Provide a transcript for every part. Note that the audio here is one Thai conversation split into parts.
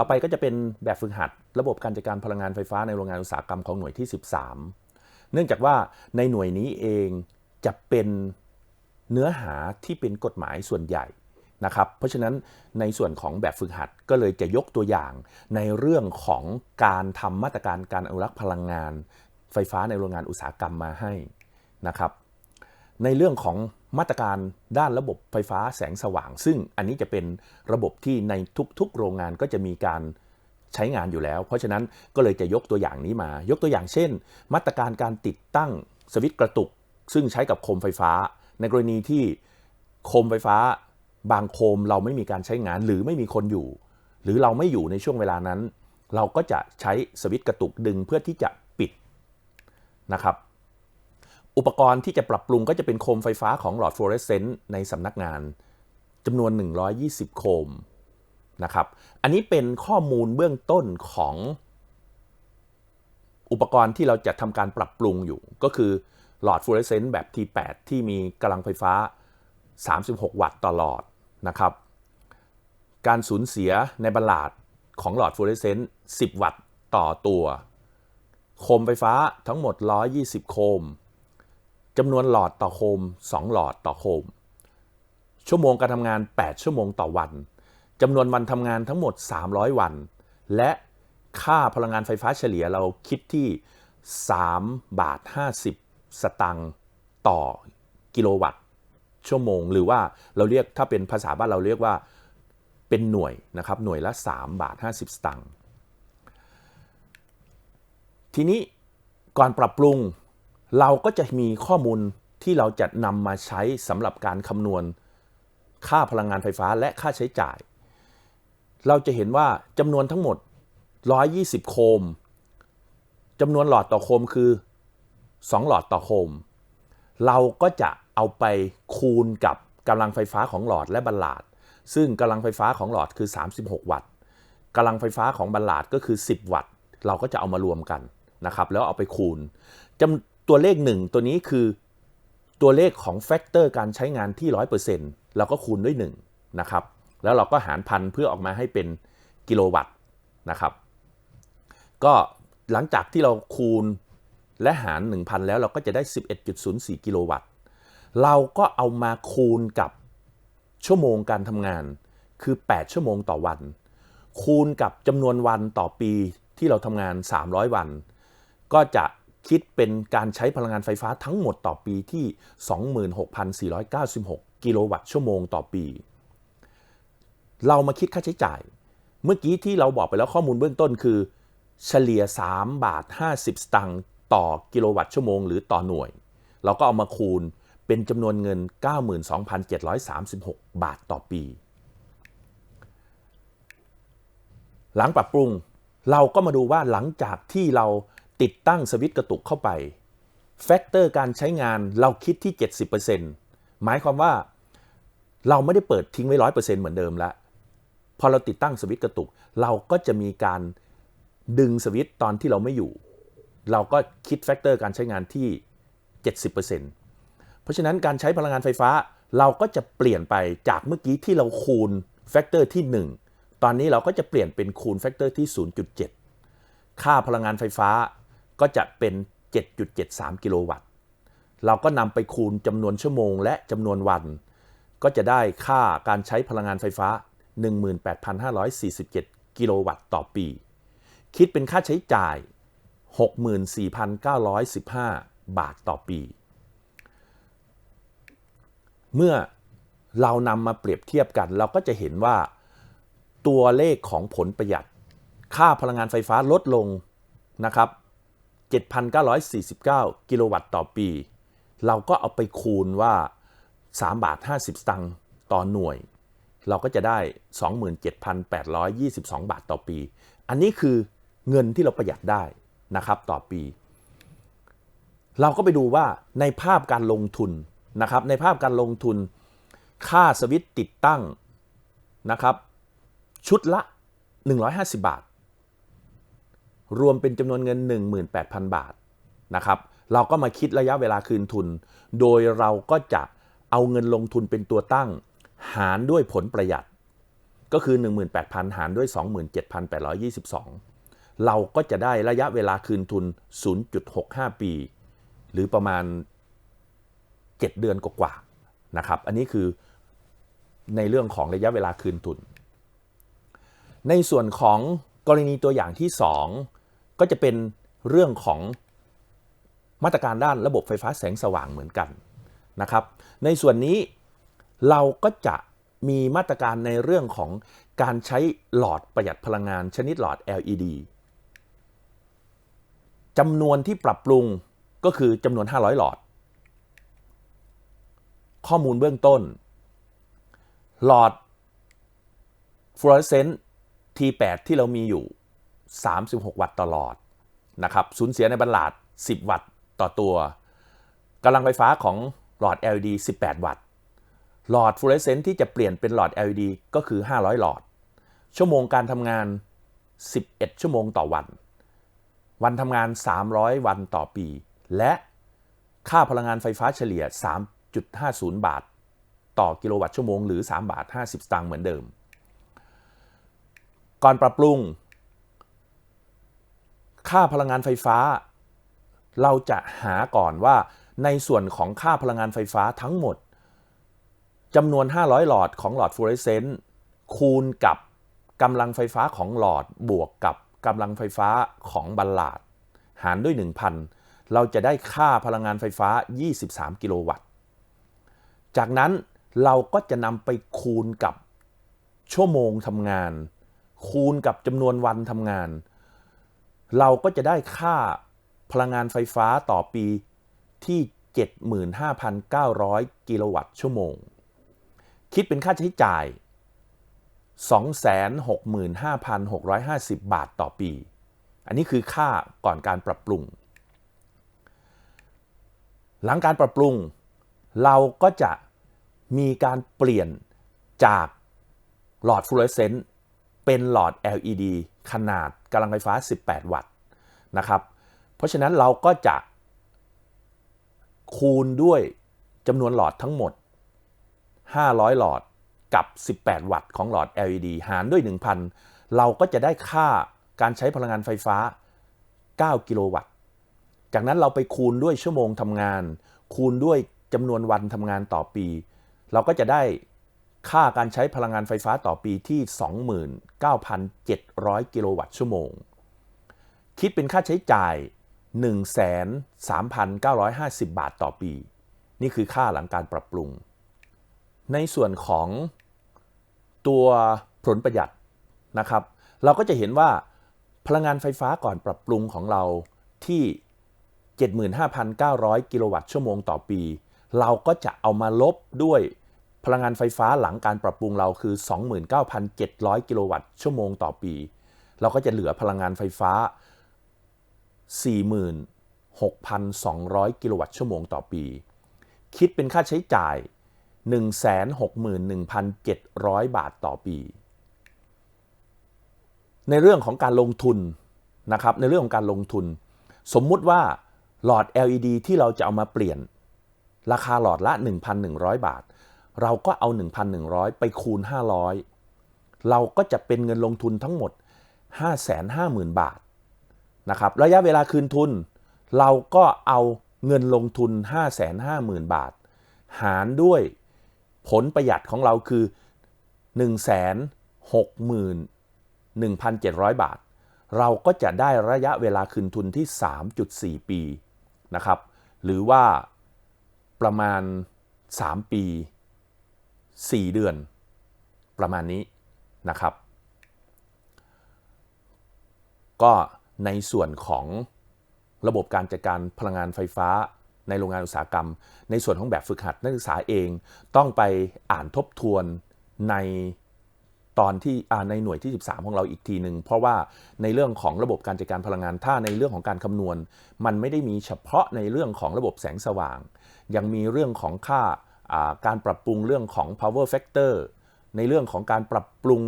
ต่อไปก็จะเป็นแบบฝึกหัด ระบบการจัดการพลังงานไฟฟ้าในโรงงานอุตสาหกรรมของหน่วยที่ 13 เนื่องจากว่าในหน่วยนี้เองจะเป็นเนื้อหาที่เป็นกฎหมายส่วนใหญ่นะครับ เพราะฉะนั้นในส่วนของแบบฝึกหัดก็เลยจะยกตัวอย่างในเรื่องของการทำมาตรการการอนุรักษ์พลังงาน ไฟฟ้าในโรงงานอุตสาหกรรมมาให้นะครับ ในเรื่องของ มาตรการด้านระบบไฟฟ้าแสงสว่าง ซึ่งอันนี้จะเป็นระบบที่ในทุกๆ โรงงานก็จะมีการใช้งานอยู่แล้ว เพราะฉะนั้นก็เลยจะยกตัวอย่างนี้มา ยกตัวอย่างเช่น มาตรการการติดตั้งสวิตช์กระตุก ซึ่งใช้กับโคมไฟฟ้า ในกรณีที่โคมไฟฟ้า บางโคมเราไม่มีการใช้งานหรือไม่มีคนอยู่ หรือเราไม่อยู่ในช่วงเวลานั้น เราก็จะใช้สวิตช์กระตุกดึงเพื่อที่จะปิดนะครับ อุปกรณ์ที่จะปรับปรุงก็จะเป็นโคมไฟฟ้าของหลอดฟลูออเรสเซนต์ในสำนักงานจำนวน 120 โคมนะครับ อันนี้เป็นข้อมูลเบื้องต้นของ อุปกรณ์ที่เราจะทำการปรับปรุงอยู่ ก็คือหลอดฟลูออเรสเซนต์แบบ T8 ที่มีกำลังไฟฟ้า 36 วัตต์ต่อหลอดนะครับ การสูญเสียในบัลลาดของหลอดฟลูออเรสเซนต์ 10 วัตต์ต่อตัว โคมไฟฟ้าทั้งหมด 120 โคม จำนวนหลอดต่อโคม 2 หลอดต่อโคม ชั่วโมงการทำงาน 8 ชั่วโมงต่อวันจำนวนวันทำงานทั้งหมด 300 วัน และค่าพลังงานไฟฟ้าเฉลี่ยเราคิดที่ 3 บาท 50 สตังค์ต่อกิโลวัตต์ ชั่วโมง หรือว่าเราเรียกถ้าเป็นภาษาบ้านเราเรียกว่าเป็นหน่วยนะครับหน่วยละ 3 บาท 50 สตังค์ทีนี้ก่อนปรับปรุง เราก็จะมีข้อมูลที่เราจะนำมาใช้สำหรับการคำนวณค่าพลังงานไฟฟ้าและค่าใช้จ่าย เราจะเห็นว่าจำนวนทั้งหมด 120 โคมจำนวนหลอดต่อโคมคือ 2 หลอดต่อโคม เราก็จะเอาไปคูณกับกำลังไฟฟ้าของหลอดและบัลลาด ซึ่งกำลังไฟฟ้าของหลอดคือ 36 วัตต์กำลังไฟฟ้าของบัลลาดก็คือ 10 วัตต์ เราก็จะเอามารวมกันนะครับ แล้วเอาไปคูณจำ ตัวเลข 1 ตัวนี้คือตัวเลขของแฟกเตอร์การใช้งานที่ 100%เราก็คูณด้วย1นะครับ แล้วเราก็หารพันเพื่อออกมาให้เป็นกิโลวัตต์นะครับ ก็หลังจากที่เราคูณและหาร 1,000 แล้วเราก็จะได้ 11.04 กิโลวัตต์ เราก็เอามาคูณกับชั่วโมงการทำงานคือ 8 ชั่วโมงต่อวัน คูณกับจำนวนวันต่อปีที่เราทำงาน 300 วัน ก็จะ คิดเป็นการใช้พลังงานไฟฟ้าทั้งหมดต่อปีที่ 26,496 กิโลวัตต์ชั่วโมงต่อปี เรามาคิดค่าใช้จ่าย เมื่อกี้ที่เราบอกไปแล้วข้อมูลเบื้องต้นคือ เฉลี่ย 3 บาท 50 สตางค์ต่อกิโลวัตต์ชั่วโมงหรือต่อหน่วย เราก็เอามาคูณเป็นจำนวนเงิน 92,736 บาทต่อปี หลังปรับปรุงเราก็มาดูว่าหลังจากที่เรา ติดตั้งสวิตช์กระตุกเข้าไปแฟกเตอร์การใช้งานเราคิดที่ 70%หมายความว่าเราไม่ได้เปิดทิ้งไว้ 100%เหมือนเดิมแล้วพอเราติดตั้งสวิตช์กระตุก เราก็จะมีการดึงสวิตช์ตอนที่เราไม่อยู่ เราก็คิดแฟกเตอร์การใช้งานที่ 70%เพราะฉะนั้นการใช้พลังงานไฟฟ้าเราก็จะเปลี่ยนไปจากเมื่อกี้ที่เราคูณแฟกเตอร์ที่ 1 ตอนนี้เราก็จะเปลี่ยนเป็นคูณแฟกเตอร์ที่ 0.7 ค่าพลังงานไฟฟ้า ก็จะเป็น 7.73 กิโลวัตต์ เราก็นำไปคูณจำนวนชั่วโมงและจำนวนวัน ก็จะได้ค่าการใช้พลังงานไฟฟ้า 18,547 กิโลวัตต์ต่อปี คิดเป็นค่าใช้จ่าย 64,915 บาทต่อปี เมื่อเรานำมาเปรียบเทียบกัน เราก็จะเห็นว่าตัวเลขของผลประหยัด ค่าพลังงานไฟฟ้าลดลงนะครับ 7,949 กิโลวัตต์ต่อปี เราก็เอาไปคูณว่า 3 บาท 50 สตางค์ต่อหน่วย เราก็จะได้ 27,822 บาทต่อปี อันนี้คือเงินที่เราประหยัดได้นะครับต่อปี เราก็ไปดูว่าในภาพการลงทุนนะครับ ในภาพการลงทุน ค่าสวิตติดตั้งนะครับ ชุดละ 150 บาท รวมเป็นจำนวนเงิน 18,000 บาทนะครับเราก็มาคิดระยะเวลาคืนทุน โดยเราก็จะเอาเงินลงทุนเป็นตัวตั้ง หารด้วยผลประหยัด ก็คือ 18,000 หารด้วย 27,822 เราก็จะได้ระยะเวลาคืนทุน 0.65 ปี หรือประมาณ 7 เดือนกว่าๆนะครับ อันนี้คือในเรื่องของระยะเวลาคืนทุน ในส่วนของกรณีตัวอย่างที่ 2 ก็จะเป็นเรื่องของมาตรการด้านระบบไฟฟ้าแสงสว่างเหมือนกันนะครับ ในส่วนนี้เราก็จะมีมาตรการในเรื่องของการใช้หลอดประหยัดพลังงานชนิดหลอด LED จำนวนที่ปรับปรุงก็คือจำนวน 500 หลอด ข้อมูลเบื้องต้น หลอดฟลูออเรสเซนต์ T8 ที่เรามีอยู่ 36 วัตต์ตลอดนะครับสูญเสียในบรรลาด 10 วัตต์ต่อตัวกำลังไฟฟ้าของหลอด LED 18 วัตต์ หลอดฟลูออเรสเซนต์ที่จะเปลี่ยนเป็นหลอด LED ก็คือ 500 หลอด ชั่วโมงการทำงาน 11 ชั่วโมงต่อวัน วันทำงาน 300 วันต่อปี และค่าพลังงานไฟฟ้าเฉลี่ย 3.50 บาท ต่อกิโลวัตต์ชั่วโมงหรือ 3 บาท 50 สตางค์เหมือนเดิม ก่อนปรับปรุง ค่าพลังงานไฟฟ้า เราจะหาก่อนว่าในส่วนของค่าพลังงานไฟฟ้าทั้งหมดจำนวน 500 หลอดของหลอดฟลูออเรสเซนต์คูณกับกำลังไฟฟ้าของหลอดบวกกับกำลังไฟฟ้าของบัลลาด หารด้วย 1,000 เราจะได้ค่าพลังงานไฟฟ้า 23 กิโลวัตต์ จากนั้นเราก็จะนำไปคูณกับชั่วโมงทำงาน คูณกับจำนวนวันทำงาน เราก็จะได้ค่าพลังงานไฟฟ้าต่อปีที่ 75,900 กิโลวัตต์ชั่วโมง คิดเป็นค่าใช้จ่าย 265,650 บาทต่อปี อันนี้คือค่าก่อนการปรับปรุง หลังการปรับปรุง เราก็จะมีการเปลี่ยนจากหลอดฟลูออเรสเซนต์เป็นหลอด LED ขนาดกำลังไฟฟ้า 18 วัตต์นะครับ เพราะฉะนั้นเราก็จะคูณด้วยจำนวนหลอดทั้งหมด 500 หลอดกับ 18 วัตต์ของหลอด LED หารด้วย 1,000 เราก็จะได้ค่าการใช้พลังงานไฟฟ้า 9 กิโลวัตต์ จากนั้นเราไปคูณด้วยชั่วโมงทำงาน คูณด้วยจำนวนวันทำงานต่อปี เราก็จะได้ ค่าการใช้พลังงานไฟฟ้าต่อปีที่ 29,700 กิโลวัตต์ชั่วโมง คิดเป็นค่าใช้จ่าย 13,950 บาทต่อปี นี่คือค่าหลังการปรับปรุง ในส่วนของตัวผลประหยัดนะครับ เราก็จะเห็นว่าพลังงานไฟฟ้าก่อนปรับปรุงของเราที่ 75,900 กิโลวัตต์ชั่วโมงต่อปี เราก็จะเอามาลบด้วย พลังงานไฟฟ้าหลังการปรับปรุงเราคือ 29,700 กิโลวัตต์ชั่วโมงต่อปี เราก็จะเหลือพลังงานไฟฟ้า 46,200 กิโลวัตต์ชั่วโมงต่อปี คิดเป็นค่าใช้จ่าย 161,700 บาทต่อปี ในเรื่องของการลงทุนนะครับ ในเรื่องของการลงทุน สมมุติว่าหลอด LED ที่เราจะเอามาเปลี่ยน ราคาหลอดละ 1,100 บาท เราก็เอา 1,100 ไปคูณ 500 เราก็จะเป็นเงินลงทุนทั้งหมด 550,000 บาทนะครับระยะเวลาคืนทุน เราก็เอาเงินลงทุน 550,000 บาท หารด้วยผลประหยัดของเราคือ 161,700 บาท เราก็จะได้ระยะเวลาคืนทุนที่ 3.4 ปีนะครับ หรือว่าประมาณ 3 ปี 4 เดือนประมาณนี้นะครับ ก็ในส่วนของระบบการจัดการพลังงานไฟฟ้าในโรงงานอุตสาหกรรม ในส่วนของแบบฝึกหัดนักศึกษาเองต้องไปอ่านทบทวนในตอนที่ในหน่วยที่ 13 ของเราอีกทีหนึ่งเพราะว่าในเรื่องของระบบการจัดการพลังงานถ้าในเรื่องของการคำนวณ มันไม่ได้มีเฉพาะในเรื่องของระบบแสงสว่าง ยังมีเรื่องของค่า การปรับปรุงเรื่องของ power factor ในเรื่องของการปรับปรุง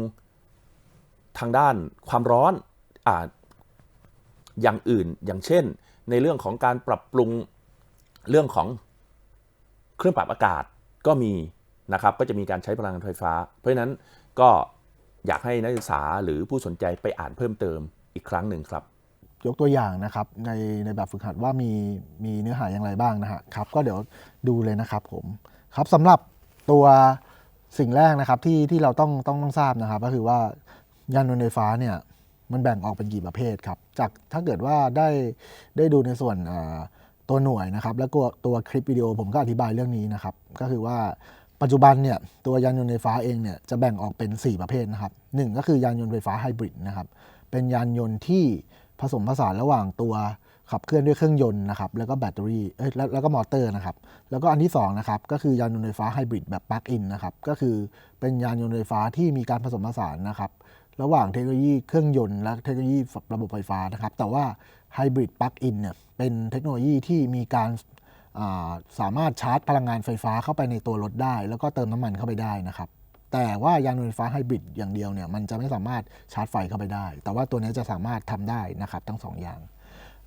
ทางด้านความร้อนออย่างอื่น อย่างเช่น ในเรื่องของการปรับปรุงเรื่องของเครื่องปรับอากาศก็มีนะครับ ก็จะมีการใช้พลังงานไฟฟ้า เพราะฉะนั้นก็อยากให้นักศึกษาหรือผู้สนใจไปอ่านเพิ่มเติมอีกครั้งหนึ่งครับ ยกตัวอย่างนะครับในในแบบฝึกหัดว่ามีมีเนื้อหาอย่างไรบ้างนะฮะครับ ก็เดี๋ยวดูเลยนะครับผม ครับสำหรับตัวสิ่งแรกนะครับที่ที่เราต้องต้องต้องทราบนะครับ ก็คือว่ายานยนต์ไฟฟ้าเนี่ยมันแบ่งออกเป็นกี่ประเภทครับจากถ้าเกิดว่าได้ได้ดูในส่วนตัวหน่วยนะครับ แล้วก็ตัวคลิปวิดีโอผมก็อธิบายเรื่องนี้นะครับ ก็คือว่าปัจจุบันเนี่ยตัวยานยนต์ไฟฟ้าเองเนี่ยจะแบ่งออกเป็น 4 ประเภทนะครับหนึ่งก็คือยานยนต์ไฟฟ้าไฮบริดนะครับเป็นยานยนต์ที่ผสมผสานระหว่างตัว ขับเคลื่อนด้วยเครื่องยนต์นะครับแล้วก็แบตเตอรี่เอ้ยแล้วแล้วก็มอเตอร์นะครับแล้วก็อันที่2นะครับก็คือยานยนต์ไฟฟ้าไฮบริดแบบปลั๊กอินนะครับก็คือเป็นยานยนต์ไฟฟ้าที่มีการผสมผสานนะครับระหว่างเทคโนโลยีเครื่องยนต์และเทคโนโลยีระบบไฟฟ้านะครับแต่ว่าไฮบริดปลั๊กอินเนี่ยเป็นเทคโนโลยีที่มีการาสามารถชาร์จพลังงานไฟฟ้าเข้าไปในตัวรถได้ แล้วก็เติมน้ำมันเข้าไปได้นะครับแต่ว่ายานยนต์ไฟฟ้าไฮบริดอย่างเดียวเนี่ยมันจะไม่สามารถชาร์จไฟเข้าไปได้ แต่ว่าตัวนี้จะสามารถทำได้นะครับทั้งสออย่าง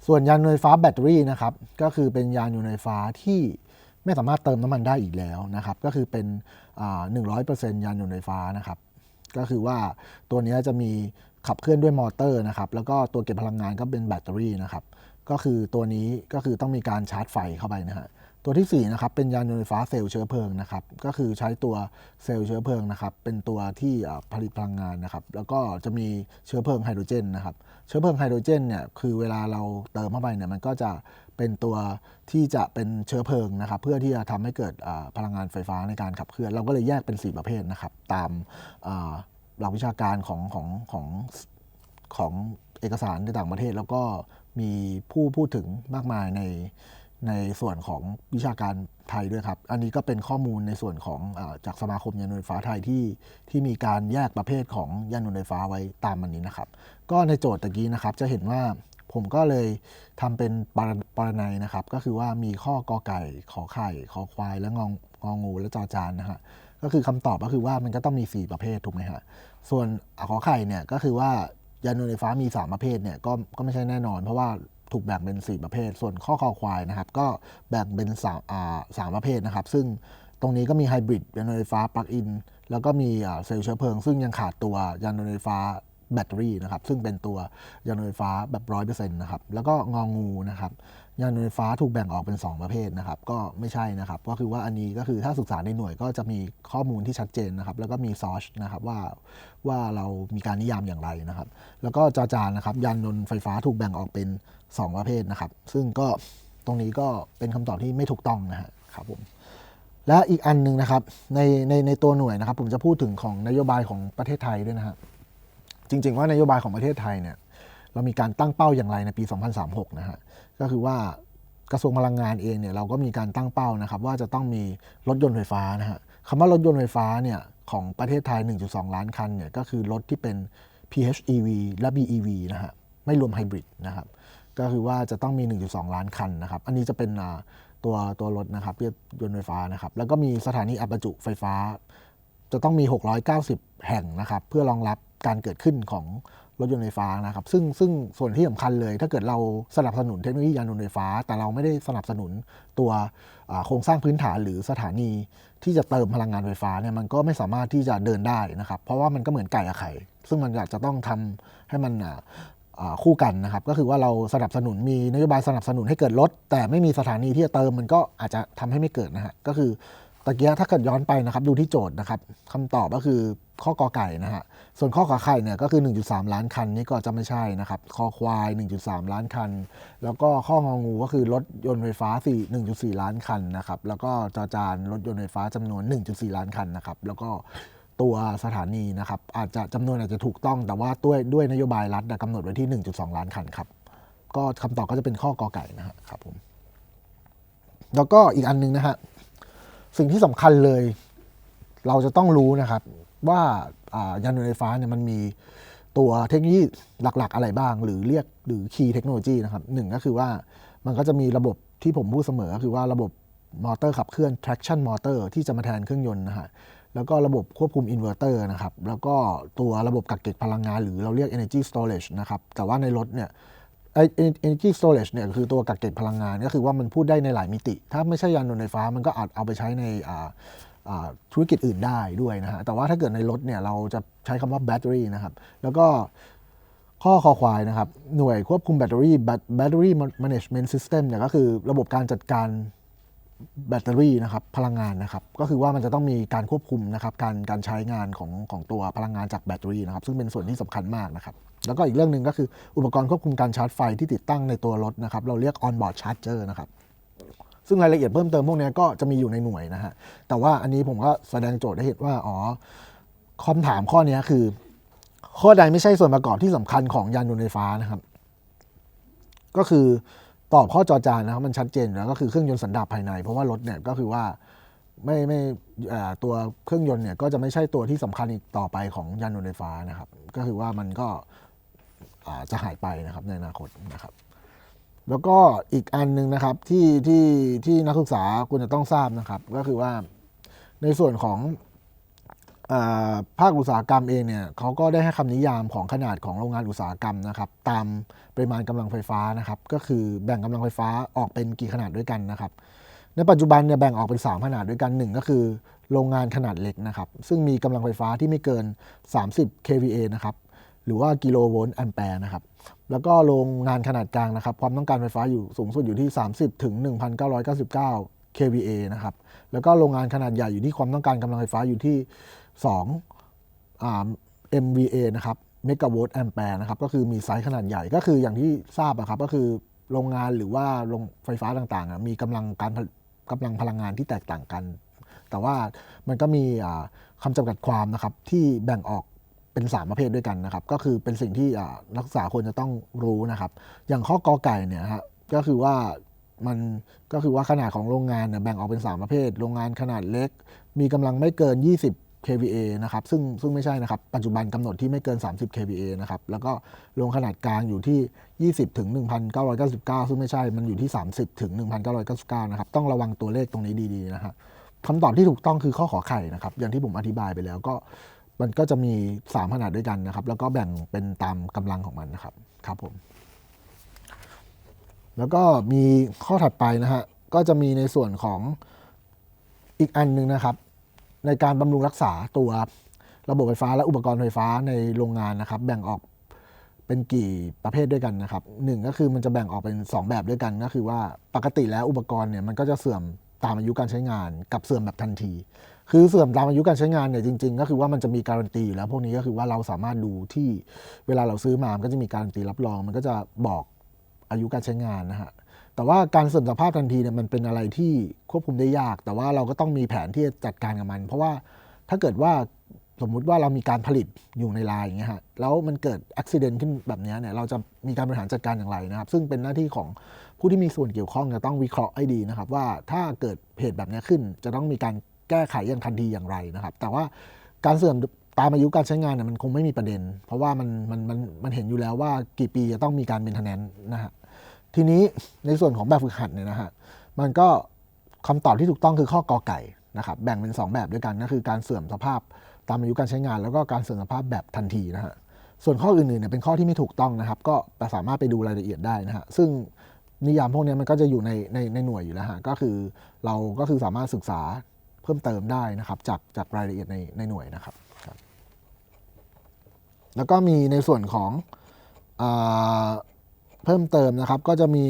ส่วนยานยนต์ไฟฟ้าแบตเตอรี่นะครับก็คือเป็นยานยนต์ไฟฟ้าที่ไม่สามารถเติมน้ำมันได้อีกแล้วนะครับ ก็คือเป็นหนึ่งร้อยเปอร์เซ็นต์ยานยนต์ไฟฟ้านะครับ ก็คือว่าตัวนี้จะมีขับเคลื่อนด้วยมอเตอร์นะครับ แล้วก็ตัวเก็บพลังงานก็เป็นแบตเตอรี่นะครับ ก็คือตัวนี้ก็คือต้องมีการชาร์จไฟเข้าไปนะฮะ ตัวที่ 4 นะครับ เป็นยานยนต์ไฟฟ้าเซลล์เชื้อเพลิงนะครับ ก็คือใช้ตัวเซลล์เชื้อเพลิงนะครับ เป็นตัวที่ผลิตพลังงานนะครับ แล้วก็จะมีเชื้อเพลิงไฮโดรเจนนะครับ เชื้อเพลิงไฮโดรเจนเนี่ย คือเวลาเราเติมเข้าไปเนี่ย มันก็จะเป็นตัวที่จะเป็นเชื้อเพลิงนะครับ เพื่อที่จะทำให้เกิดพลังงานไฟฟ้าในการขับเคลื่อน เราก็เลยแยกเป็น 4 ประเภทนะครับ ตามหลักวิชาการของของของของเอกสารในต่างประเทศ แล้วก็มีผู้พูดถึงมากมายใน ในส่วนของวิชาการไทยด้วยครับ อันนี้ก็เป็นข้อมูลในส่วนของอาจากสมาคมยานยนต์ไฟฟ้าไทยที่ที่มีการแยกประเภทของยานยนต์ไฟฟ้าไว้ตามมันนี้นะครับ ก็ในโจทย์ตะกี้นะครับจะเห็นว่าผมก็เลยทำเป็นปรปรนัยนะครับ ก็คือว่ามีข้อกอไก่ขอไข่ขอควายและงองงองูและจอจานนะฮะก็คือคำตอบก็คือว่ามันก็ต้องมี 4 ประเภทถูกไหมฮะส่วนขอไข่เนี่ยก็คือว่ายานยนต์ไฟฟ้ามี 3 ประเภทเนี่ยก็ก็ไม่ใช่แน่นอน เพราะว่า ถูกแบ่งเป็น 4 ประเภท ส่วนข้อคอควายนะครับ ก็แบ่งเป็น3อ่าสามประเภทนะครับ ซึ่งตรงนี้ก็มีไฮบริดยานยนต์ไฟฟ้าปลั๊กอิน แล้วก็มีเซลล์เชื้อเพลิง ซึ่งยังขาดตัวยานยนต์ไฟฟ้าแบตเตอรี่นะครับ ซึ่งเป็นตัวยานยนต์ไฟฟ้าแบบร้อยเปอร์เซ็นต์นะครับ แล้วก็งองูนะครับ ยานยนต์ไฟฟ้าถูกแบ่งออกเป็น 2 ประเภทนะครับ ก็ไม่ใช่นะครับ ก็คือว่าอันนี้ก็คือถ้าศึกษาในหน่วยก็จะมีข้อมูลที่ชัดเจนนะครับ แล้วก็มีซอสนะครับว่าว่าเรามีการนิยามอย่างไรนะครับ แล้วก็จอจานนะครับ ยานยนต์ไฟฟ้าถูกแบ่งออกเป็น 2 ประเภทนะครับ ซึ่งก็ตรงนี้ก็เป็นคำตอบที่ไม่ถูกต้องนะครับผมและอีกอันหนึ่งนะครับในในในตัวหน่วยนะครับ ผมจะพูดถึงของนโยบายของประเทศไทยด้วยนะฮะจริง ๆ ว่านโยบายของประเทศไทยเนี่ย เรามีการตั้งเป้าอย่างไรในปี 2036 นะฮะ ก็คือว่ากระทรวงพลังงานเองเนี่ยเราก็มีการตั้งเป้านะครับ ว่าจะต้องมีรถยนต์ไฟฟ้านะฮะคำว่ารถยนต์ไฟฟ้าเนี่ยของประเทศไทย 1.2 ล้านคันเนี่ยก็คือรถที่เป็น PHEV และ BEV นะฮะไม่รวมไฮบริดนะครับก็คือว่าจะต้องมี 1.2 ล้านคันนะครับ อันนี้จะเป็นตัวตัวรถนะครับรถยนต์ไฟฟ้านะครับ แล้วก็มีสถานีอัประจุไฟฟ้า จะต้องมี 690 แห่งนะครับ เพื่อรองรับการเกิดขึ้นของ รถยนต์ไฟฟ้านะครับซึ่งซึ่งส่วนที่สำคัญเลย ถ้าเกิดเราสนับสนุนเทคโนโลยียานยนต์ไฟฟ้า แต่เราไม่ได้สนับสนุนตัวโครงสร้างพื้นฐานหรือสถานีที่จะเติมพลังงานไฟฟ้าเนี่ยมันก็ไม่สามารถที่จะเดินได้นะครับ เพราะว่ามันก็เหมือนไก่กับไข่ซึ่งมันอยากจะต้องทำให้มันคู่กันนะครับ ก็คือว่าเราสนับสนุนมีนโยบายสนับสนุนให้เกิดรถแต่ไม่มีสถานีที่จะเติมมันก็อาจจะทำให้ไม่เกิดนะฮะก็คือ ตะเกียถ้าเกิดย้อนไปนะครับดูที่โจทย์นะครับคำตอบก็คือข้อกอไก่นะฮะส่วนข้อขอไข่เนี่ยก็คือ 1.3 ล้านคันนี่ก็จะไม่ใช่นะครับคอควาย 1.3 ล้านคัน แล้วก็ข้ององูก็คือรถยนต์ไฟฟ้า 4 1.4 ล้านคันนะครับแล้วก็จอจานรถยนต์ไฟฟ้าจำนวน 1.4 ล้านคันนะครับแล้วก็ตัวสถานีนะครับอาจจะจำนวนอาจจะถูกต้อง แต่ว่าด้วยด้วยนโยบายรัฐน่ะกำหนดไว้ที่ 1.2 ล้านคันครับก็คำตอบก็จะเป็นข้อกอไก่นะครับผมแล้วก็อีกอันหนึงนะฮะ สิ่งที่สำคัญเลย เราจะต้องรู้นะครับ ว่ายานยนต์ไฟฟ้าเนี่ยมันมีตัวเทคโนโลยีหลักๆ อะไรบ้าง หรือเรียกหรือ key เทคโนโลยีนะครับหนึ่งก็คือว่ามันก็จะมีระบบที่ผมพูดเสมอก็คือว่าระบบมอเตอร์ขับเคลื่อน traction motor ที่จะมาแทนเครื่องยนต์นะฮะแล้วก็ระบบควบคุมอินเวอร์เตอร์นะครับ แล้วก็ตัวระบบกักเก็บพลังงาน หรือเราเรียก energy storage นะครับ แต่ว่าในรถเนี่ย ไอ้ energy storage เนี่ยคือตัวกักเก็บพลังงานก็คือว่ามันพูดได้ในหลายมิติ ถ้าไม่ใช่ยานยนต์ไฟฟ้ามันก็อาจเอาไปใช้ในอ่าธุรกิจอื่นได้ด้วยนะฮะ แต่ว่าถ้าเกิดในรถเนี่ยเราจะใช้คำว่าแบตเตอรี่นะครับ แล้วก็ข้อคอควายนะครับ หน่วยควบคุมแบตเตอรี่แบตเตอรี่ management system เนี่ยก็คือระบบการจัดการแบตเตอรี่นะครับพลังงานนะครับ ก็คือว่ามันจะต้องมีการควบคุมนะครับการการใช้งานของของตัวพลังงานจากแบตเตอรี่นะครับ ซึ่งเป็นส่วนที่สำคัญมากนะครับ แล้วก็อีกเรื่องหนึ่งก็คืออุปกรณ์ควบคุมการชาร์จไฟที่ติดตั้งในตัวรถนะครับ เราเรียก on-board charger นะครับ ซึ่งรายละเอียดเพิ่มเติมพวกนี้ก็จะมีอยู่ในหน่วยนะฮะ แต่ว่าอันนี้ผมก็แสดงโจทย์ให้เห็นว่า อ๋อคำถามข้อนี้คือ ข้อใดไม่ใช่ส่วนประกอบที่สำคัญของยานยนต์ไฟฟ้านะครับ ก็คือตอบข้อจอจานนะครับมันชัดเจนแล้วก็คือเครื่องยนต์สันดาปภายใน เพราะว่ารถเนี่ยก็คือว่าไม่ไม่ตัวเครื่องยนต์เนี่ยก็จะไม่ใช่ตัวที่สำคัญอีกต่อไปของยานยนต์ไฟฟ้านะครับ ก็คือว่ามันก็ จะหายไปนะครับในอนาคตนะครับแล้วก็อีกอันหนึ่งนะครับที่ที่ที่นักศึกษาควรจะต้องทราบนะครับ ก็คือว่าในส่วนของอภาคอุตสาหกรรมเองเนี่ยเขาก็ได้ให้คำนิยามของขนาดของโรงงานอุตสาหกรรมนะครับ ตามปริมาณกำลังไฟฟ้านะครับ ก็คือแบ่งกำลังไฟฟ้าออกเป็นกี่ขนาดด้วยกันนะครับ ในปัจจุบันเนี่ยแบ่งออกเป็น 3 ขนาดด้วยกันหนึ่งก็คือ โรงงานขนาดเล็กนะครับ ซึ่งมีกำลังไฟฟ้าที่ไม่เกิน 30 kVA นะครับ หรือว่ากิโลโวลต์แอมแปร์นะครับ แล้วก็โรงงานขนาดกลางนะครับ ความต้องการไฟฟ้าอยู่สูงสุดอยู่ที่ 30 ถึง 1,999 kVA นะครับ แล้วก็โรงงานขนาดใหญ่อยู่ที่ความต้องการกำลังไฟฟ้าอยู่ที่2อ่า MVA นะครับเมกะโวลต์แอมแปร์นะครับ ก็คือมีไซส์ขนาดใหญ่ก็คืออย่างที่ทราบอะครับ ก็คือโรงงานหรือว่าโรงไฟฟ้าต่างๆ มีกำลังการกำลังพลังงานที่แตกต่างกัน แต่ว่ามันก็มีอ่าคำจำกัดความนะครับที่แบ่งออก เป็น 3 ประเภทด้วยกันนะครับ ก็คือเป็นสิ่งที่นักศึกษาควรจะต้องรู้นะครับ อย่างข้อกอไก่เนี่ยฮะก็คือว่ามันก็คือว่าขนาดของโรงงานเนี่ยแบ่งออกเป็น 3 ประเภท โรงงานขนาดเล็ก มีกำลังไม่เกิน 20 kVA นะครับซึ่งซึ่งไม่ใช่นะครับ ปัจจุบันกำหนดที่ไม่เกิน 30 kVA นะครับแล้วก็โรงขนาดกลางอยู่ที่ 20 ถึง 1,999 ซึ่งไม่ใช่มันอยู่ที่ 30 ถึง 1,999 นะครับ ต้องระวังตัวเลขตรงนี้ดีๆนะครับคำตอบที่ถูกต้องคือข้อขอไข่นะครับ อย่างที่ผมอธิบายไปแล้วก็ มันก็จะมี 3 ขนาดด้วยกันนะครับ แล้วก็แบ่งเป็นตามกำลังของมันนะครับครับผมแล้วก็มีข้อถัดไปนะฮะก็จะมีในส่วนของอีกอันหนึ่งนะครับ ในการบำรุงรักษาตัวระบบไฟฟ้าและอุปกรณ์ไฟฟ้าในโรงงานนะครับ แบ่งออกเป็นกี่ประเภทด้วยกันนะครับหนึ่งก็คือมันจะแบ่งออกเป็น 2 แบบด้วยกันก็คือว่าปกติแล้วอุปกรณ์เนี่ยมันก็จะเสื่อม ตามอายุการใช้งานกับเสื่อมแบบทันที คือเสื่อมตามอายุการใช้งานเนี่ยจริง ๆ ก็คือว่ามันจะมีการันตีอยู่แล้วพวกนี้ก็คือว่าเราสามารถดูที่เวลาเราซื้อมามันก็จะมีการันตีรับรอง มันก็จะบอกอายุการใช้งานนะฮะแต่ว่าการเสื่อมสภาพทันทีเนี่ยมันเป็นอะไรที่ควบคุมได้ยาก แต่ว่าเราก็ต้องมีแผนที่จะจัดการกับมัน เพราะว่าถ้าเกิดว่าสมมุติว่าเรามีการผลิตอยู่ในลายอย่างเงี้ยฮะแล้วมันเกิดอุบิเหตุขึ้นแบบเนี้ยเนี่ยเราจะมีการบริหารจัดการอย่างไรนะครับ ซึ่งเป็นหน้าที่ของ ผู้ที่มีส่วนเกี่ยวข้องจะต้องวิเคราะห์ให้ดีนะครับ ว่าถ้าเกิดเหตุแบบนี้ขึ้น จะต้องมีการแก้ไขอย่างทันทีอย่างไรนะครับ แต่ว่าการเสื่อมตามอายุการใช้งานเนี่ยมันคงไม่มีประเด็น เพราะว่ามันมันมันมันเห็นอยู่แล้วว่ากี่ปีจะต้องมีการเป็นทนแนนนะฮะทีนี้ในส่วนของแบบฝึกหัดเนี่ยนะฮะมันก็คำตอบที่ถูกต้องคือข้อกอไก่นะครับแบ่งเป็น 2 แบบด้วยกันก็คือการเสื่อมสภาพตามอายุการใช้งาน แล้วก็การเสื่อมสภาพแบบทันทีนะฮะส่วนข้ออื่นๆเนี่ยเป็นข้อที่ไม่ถูกต้องนะครับ ก็สามารถไปดูรายละเอียดได้นะฮะซึ่ง นิยามพวกนี้มันก็จะอยู่ในในในหน่วยอยู่แล้วฮะก็คือเราก็คือสามารถศึกษาเพิ่มเติมได้นะครับ จากจากรายละเอียดในในหน่วยนะครับครับ แล้วก็มีในส่วนของอาเพิ่มเติมนะครับ ก็จะมี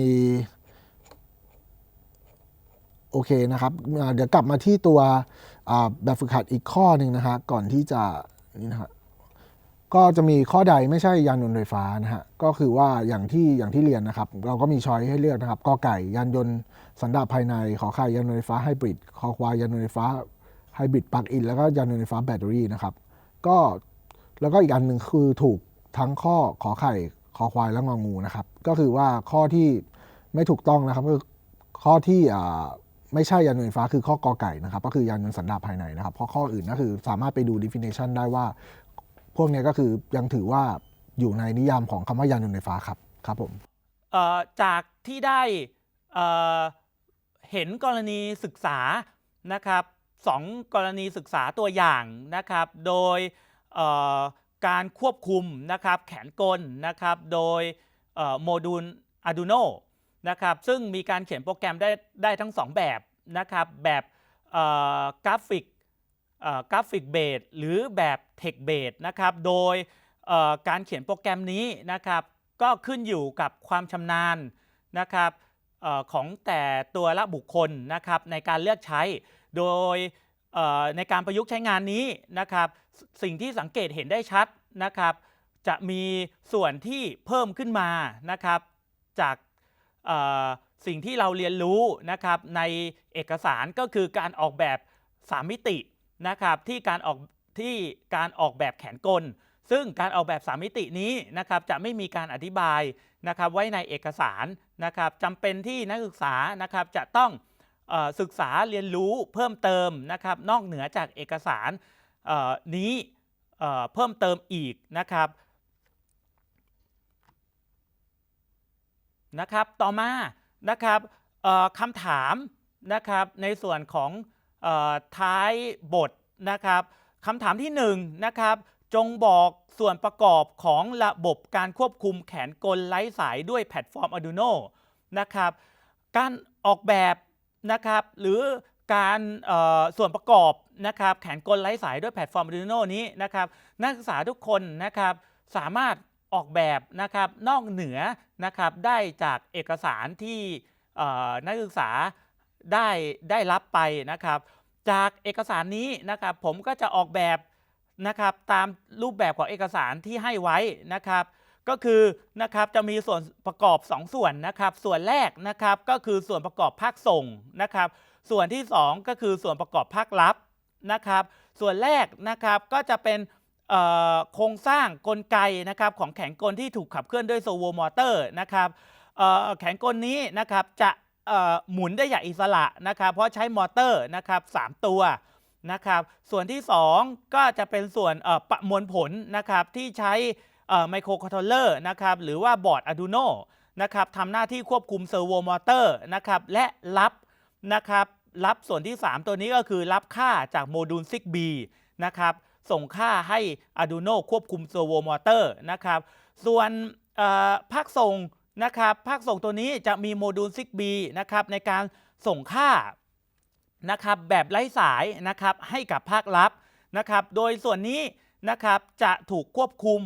โอเคนะครับเดี๋ยวกลับมาที่ตัวแบบฝึกหัดอีกข้อหนึ่งนะฮะก่อนที่จะนี่นะฮะ ก็จะมีข้อใดไม่ใช่ยานยนต์ไฟฟ้านะฮะก็คือว่าอย่างที่อย่างที่เรียนนะครับ เราก็มีช้อยให้เลือกนะครับกอไก่ยานยนต์สันดาปภายในขอไข่ยานยนต์ไฟฟ้าไฮบริดคอควายยานยนต์ไฟฟ้าไฮบริดปลั๊กอินแล้วก็ยานยนต์ไฟฟ้าแบตเตอรี่นะครับก็แล้วก็อีกอันหนึ่งคือถูกทั้งข้อขอไข่คอควายและงองูนะครับ ก็คือว่าข้อที่ไม่ถูกต้องนะครับก็คือข้อที่อ่าไม่ใช่ยานยนต์ไฟฟ้าคือข้อกอไก่นะครับ ก็คือยานยนต์สันดาปภายในนะครับเพราะข้ออื่นก็คือสามารถไปดู definition ได้ว่า พวกนี้ก็คือยังถือว่าอยู่ในนิยามของคำว่ายานยนต์ไฟฟ้าครับครับผมจากที่ได้เห็นกรณีศึกษานะครับสองกรณีศึกษาตัวอย่างนะครับ โดยการควบคุมนะครับแขนกลนะครับโดยโมดูล Arduino นะครับซึ่งมีการเขียนโปรแกรมได้ได้ทั้งสองแบบนะครับแบบกราฟิก กราฟิกเบสหรือแบบเทคเบสนะครับโดยการเขียนโปรแกรมนี้นะครับก็ขึ้นอยู่กับความชำนาญนะครับออของแต่ตัวละบุคคลนะครับในการเลือกใช้ โดยในการประยุกต์ใช้งานนี้นะครับ สิ่งที่สังเกตเห็นได้ชัดนะครับ จะมีส่วนที่เพิ่มขึ้นมานะครับ จากสิ่งที่เราเรียนรู้นะครับในเอกสารก็คือการออกแบบ 3 มิติ นะครับที่การออกที่การออกแบบแขนกล ซึ่งการออกแบบ3มิตินี้นะครับจะไม่มีการอธิบายนะครับไว้ในเอกสารนะครับจำเป็นที่นักศึกษานะครับจะต้องศึกษาเรียนรู้เพิ่มเติมนะครับนอกเหนือจากเอกสารนี้เพิ่มเติมอีกนะครับนะครับต่อมานะครับคำถามนะครับในส่วนของ ท้ายบทนะครับคำถามที่1นงนะครับจงบอกส่วนประกอบของระบบการควบคุมแขนกลไร้สายด้วยแพลตฟอร์ม Arduino นะครับการออกแบบนะครับหรือการส่วนประกอบนะครับแขนกลไร้สายด้วยแพลตฟอร์ม Arduino นี้นะครับนักศึกษาทุกคนนะครับสามารถออกแบบนะครับนอกเหนือนะครับได้จากเอกสารที่นักศึกษา ได้ได้รับไปนะครับ จากเอกสารนี้นะครับผมก็จะออกแบบนะครับตามรูปแบบของเอกสารที่ให้ไว้นะครับ ก็คือนะครับจะมีส่วนประกอบ2ส่วนนะครับ ส่วนแรกนะครับก็คือส่วนประกอบภาคส่งนะครับ ส่วนที่ 2 ก็คือส่วนประกอบภาครับนะครับ ส่วนแรกนะครับก็จะเป็นโครงสร้างกลไกนะครับของแขนกลที่ถูกขับเคลื่อนด้วยโซโวมอเตอร์นะครับแขนกลนี้นะครับจะ หมุนได้อย่างอิสระนะครับ เพราะใช้มอเตอร์นะครับสามตัวนะครับ ส่วนที่ 2 ก็จะเป็นส่วนประมวลผลนะครับที่ใช้ไมโครคอนโทรลเลอร์นะครับหรือว่าบอร์ด Arduino นะครับทำหน้าที่ควบคุมเซอร์โวมอเตอร์นะครับและรับนะครับรับส่วนที่ 3 ตัวนี้ก็คือรับค่าจากโมดูล Zigbee นะครับส่งค่าให้ Arduino ควบคุมเซอร์โวมอเตอร์นะครับส่วนภาคส่ง นะครับภาคส่งตัวนี้จะมีโมดูล Zigbee นะครับในการส่งค่านะครับแบบไร้สายนะครับให้กับภาครับนะครับโดยส่วนนี้นะครับจะถูกควบคุม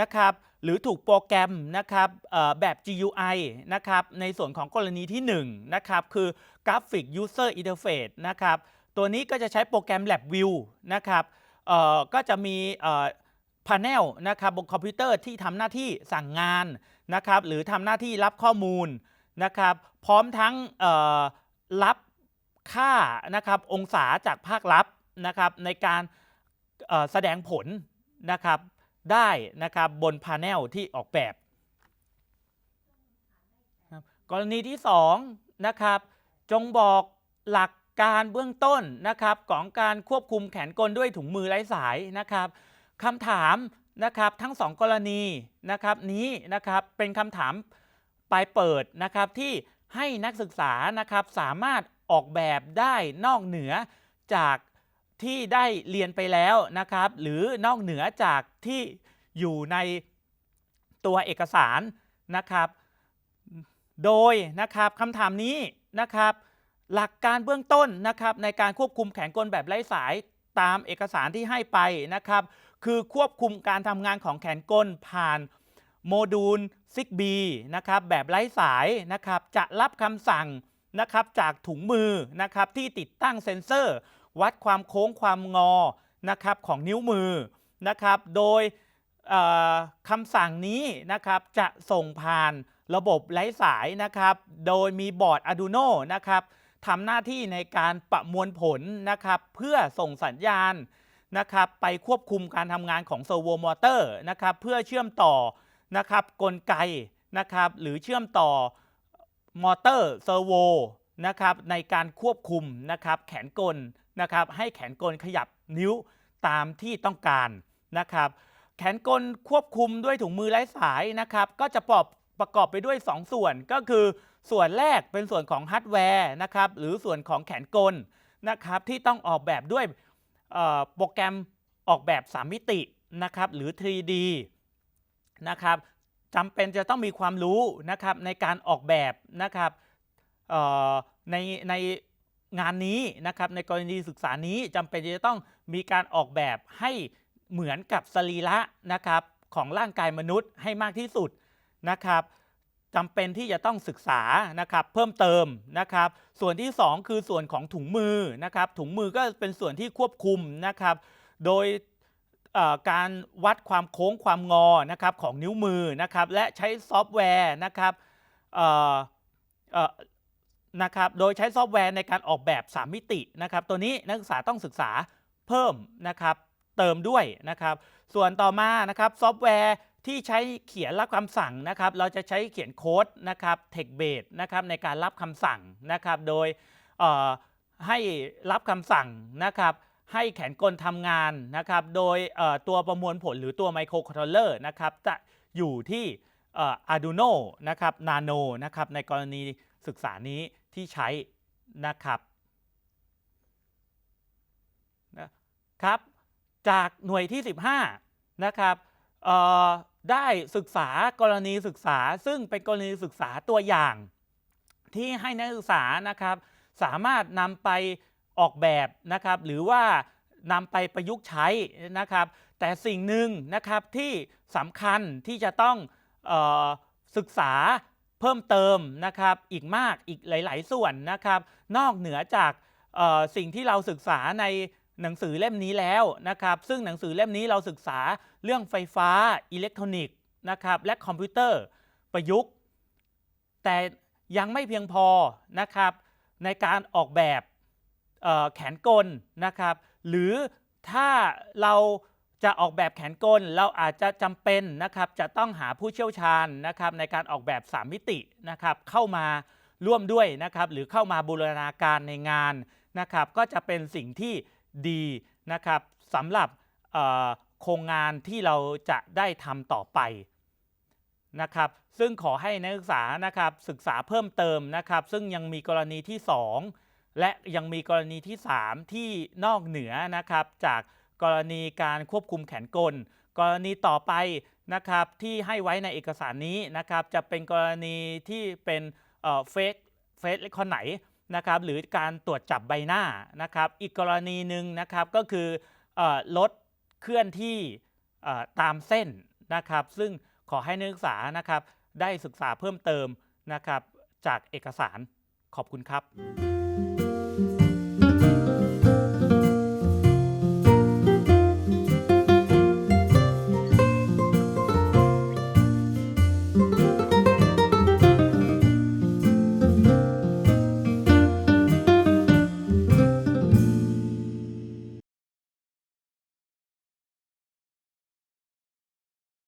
นะครับหรือถูกโปรแกรมนะครับแบบ GUI นะครับในส่วนของกรณีที่1นะครับคือ Graphic User Interface นะครับตัวนี้ก็จะใช้โปรแกรม LabVIEW นะครับก็จะมี เอ่อ panel นะครับบนคอมพิวเตอร์ที่ทำหน้าที่สั่งงานนะครับหรือทำหน้าที่รับข้อมูลนะครับพร้อมทั้งรับค่านะครับองศาจากภาครับนะครับในการแสดงผลนะครับได้นะครับบนพา n e l ที่ออกแบบครับกรณีที่2นะครับจงบอกหลักการเบื้องต้นนะครับของการควบคุมแขนกลด้วยถุงมือไร้สายนะครับ คำถามนะครับทั้ง 2 กรณีนะครับนี้นะครับเป็นคำถามปลายเปิดนะครับที่ให้นักศึกษานะครับสามารถออกแบบได้นอกเหนือจากที่ได้เรียนไปแล้วนะครับ หรือนอกเหนือจากที่อยู่ในตัวเอกสารนะครับ โดยนะครับคำถามนี้นะครับ หลักการเบื้องต้นนะครับในการควบคุมแขนกลแบบไร้สายตามเอกสารที่ให้ไปนะครับ คือควบคุมการทำงานของแขนกลผ่านโมดูล Zigbee นะครับแบบไร้สายนะครับจะรับคำสั่งนะครับจากถุงมือนะครับที่ติดตั้งเซ็นเซอร์ วัดความโค้งความงอนะครับของนิ้วมือนะครับโดยคำสั่งนี้นะครับจะส่งผ่านระบบไร้สายนะครับ โดยมีบอร์ด Arduino นะครับทำหน้าที่ในการประมวลผลนะครับ เพื่อส่งสัญญาณ นะครับไปควบคุมการทำงานของเซอร์โวมอเตอร์นะครับเพื่อเชื่อมต่อนะครับกลไกนะครับหรือเชื่อมต่อมอเตอร์เซอร์โวนะครับในการควบคุมนะครับแขนกลนะครับให้แขนกลขยับนิ้วตามที่ต้องการนะครับแขนกลควบคุมด้วยถุงมือไร้สายนะครับก็จะประกอบประกอบไปด้วย 2 ส่วนก็คือส่วนแรกเป็นส่วนของฮาร์ดแวร์นะครับหรือส่วนของแขนกลนะครับที่ต้องออกแบบด้วย โปรแกรมออกแบบ 3 มิตินะครับหรือ 3D นะครับจำเป็นจะต้องมีความรู้นะครับในการออกแบบนะครับในในงานนี้นะครับในกรณีศึกษานี้จำเป็นจะต้องมีการออกแบบให้เหมือนกับสรีระนะครับของร่างกายมนุษย์ให้มากที่สุดนะครับ จำเป็นที่จะต้องศึกษานะครับเพิ่มเติมนะครับ ส่วนที่ 2 คือส่วนของถุงมือนะครับ ถุงมือก็เป็นส่วนที่ควบคุมนะครับ โดยการวัดความโค้งความงอนะครับของนิ้วมือนะครับ และใช้ซอฟต์แวร์นะครับนะครับ โดยใช้ซอฟต์แวร์ในการออกแบบ 3 มิตินะครับ ตัวนี้นักศึกษาต้องศึกษาเพิ่มนะครับ เติมด้วยนะครับ ส่วนต่อมานะครับซอฟต์แวร์ ที่ใช้เขียนรับคำสั่งนะครับ เราจะใช้เขียนโค้ดนะครับ text base นะครับในการรับคำสั่งนะครับ โดยให้รับคำสั่งนะครับ ให้แขนกลทำงานนะครับ โดยตัวประมวลผลหรือตัวไมโครคอนโทรลเลอร์นะครับจะอยู่ที่ Arduino นะครับ Nano นะครับ ในกรณีศึกษานี้ที่ใช้นะครับนะครับ จากหน่วยที่ 15 นะครับเอ่อ ได้ศึกษากรณีศึกษา ซึ่งเป็นกรณีศึกษาตัวอย่าง ที่ให้นักศึกษานะครับ สามารถนำไปออกแบบนะครับ หรือว่านำไปประยุกต์ใช้นะครับ แต่สิ่งหนึ่งนะครับที่สำคัญที่จะต้องออศึกษาเพิ่มเติมนะครับ อีกมากอีกหลาย ๆ ส่วนนะครับ นอกเหนือจากสิ่งที่เราศึกษาใน หนังสือเล่มนี้แล้วนะครับ ซึ่งหนังสือเล่มนี้เราศึกษาเรื่องไฟฟ้าอิเล็กทรอนิกส์นะครับและคอมพิวเตอร์ประยุกต์ แต่ยังไม่เพียงพอนะครับในการออกแบบแขนกลนะครับ หรือถ้าเราจะออกแบบแขนกลเราอาจจะจำเป็นนะครับจะต้องหาผู้เชี่ยวชาญนะครับในการออกแบบ 3 มิตินะครับเข้ามาร่วมด้วยนะครับหรือเข้ามาบูรณาการในงานนะครับก็จะเป็นสิ่งที่ ดีนะครับสำหรับโครงงานที่เราจะได้ทำต่อไปนะครับ ซึ่งขอให้นักศึกษานะครับศึกษาเพิ่มเติมนะครับ ซึ่งยังมีกรณีที่ 2 และยังมีกรณีที่ 3 ที่นอกเหนือนะครับ จากกรณีการควบคุมแขนกล กรณีต่อไปนะครับที่ให้ไว้ในเอกสารนี้นะครับ จะเป็นกรณีที่เป็นเฟกเฟสคอนไหน นะครับหรือการตรวจจับใบหน้านะครับ อีกกรณีหนึ่งนะครับก็คือรถเคลื่อนที่ตามเส้นนะครับ ซึ่งขอให้นักศึกษานะครับได้ศึกษาเพิ่มเติมนะครับจากเอกสารขอบคุณครับ